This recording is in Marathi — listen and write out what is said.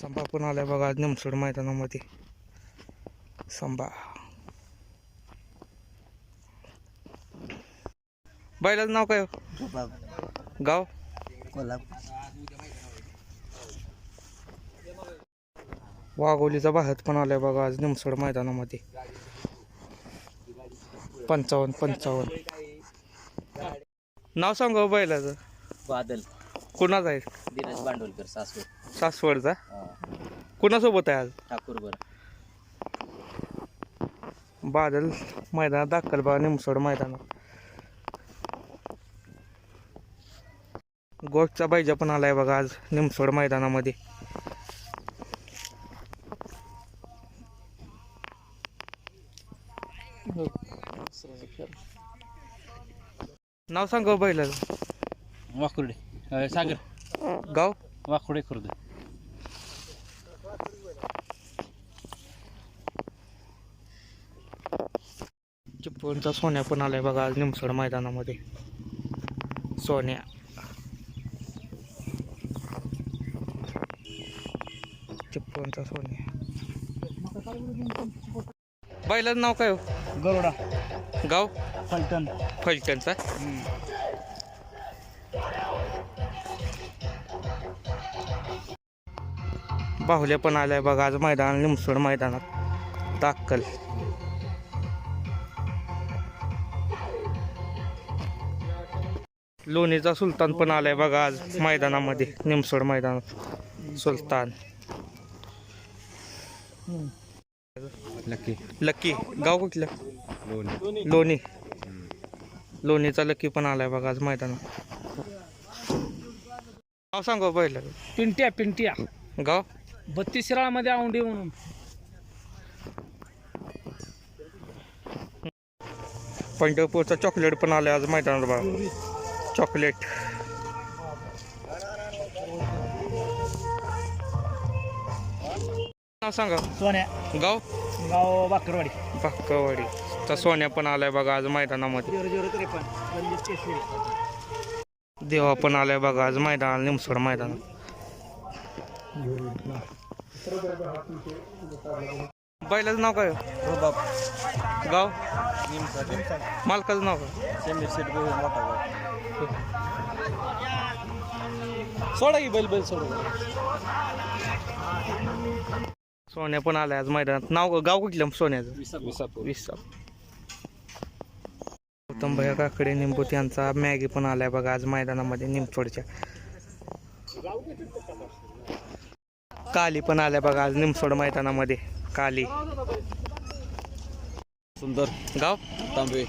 संभा पण आलाय बघा आज निमसोड मैदानामध्ये. संभा बैलाचं नाव काय हो? गाव? वाघोलीचा बाहेर पण आलाय बघा आज निमसोड मैदानामध्ये. पंचावन्न पंचावन्न. नाव सांगा हो बैलाचं. बादल. कुणाचं आहे? दिनेश बांडोलकर सासवड. सासवडचा? कुणासोबत आहे आज? ठाकूर बर. बादल मैदानात दाखल बघा निमसोड मैदानात. गोष्टचा बैजा पण आलाय बघा आज निमसोड मैदानामध्ये. नाव सांगा हो बैलाचं. वाकुर्डे. सागर. गाव? वाकुर्डे खुर्द. चिपळूणचा सोन्या पण आलाय बघा आज निमसोड मैदानामध्ये. सोन्या. चिपळूणचा सोन्या. बैलाचं नाव काय हो? गरुडा. गाव? फलटण. फलटणचा. बाहुल्या पण आलाय बघा आज मैदान निमसोड मैदानात. दाखल. लोणीचा सुलतान पण आलाय बघा आज मैदानामध्ये निमसोड मैदानात सुलतान. लकी. लकी. गाव कुठलं? लोणी. लोणीचा लकी पण आलाय बघा आज मैदानात. नाव सांगा पहिलं. पिंट्या पिंट्या. गाव? बत्तीस शिराळामध्ये औंढी म्हणून. पंढरपूरचा चॉकलेट पण आलाय आज मैदानात बघा. चॉकलेट नाव सांगा. सोन्या. गाव? गाव बाकरवाडी. बाक्कावाडी तर सोन्या पण आलाय बघा आज मैदानामध्ये. देवा पण आलाय बघा आज मैदानात निमसोड मैदानात. बैलाचं नाव काय हो? गाव? मालकाचं नाव काय? सोडा की बैल बैल सोडा. सोन्या पण आलाय आज मैदानात. नाव गाव कुठलं सोन्याचं? विसाप गौतम भैया काकडे निंबूत यांचा मॅगी पण आलाय बघा आज मैदानामध्ये निमसोडच्या काली पण आल्या बघा आज निमसोड मैदानामध्ये. काली. सुंदर. गाव? तांबे.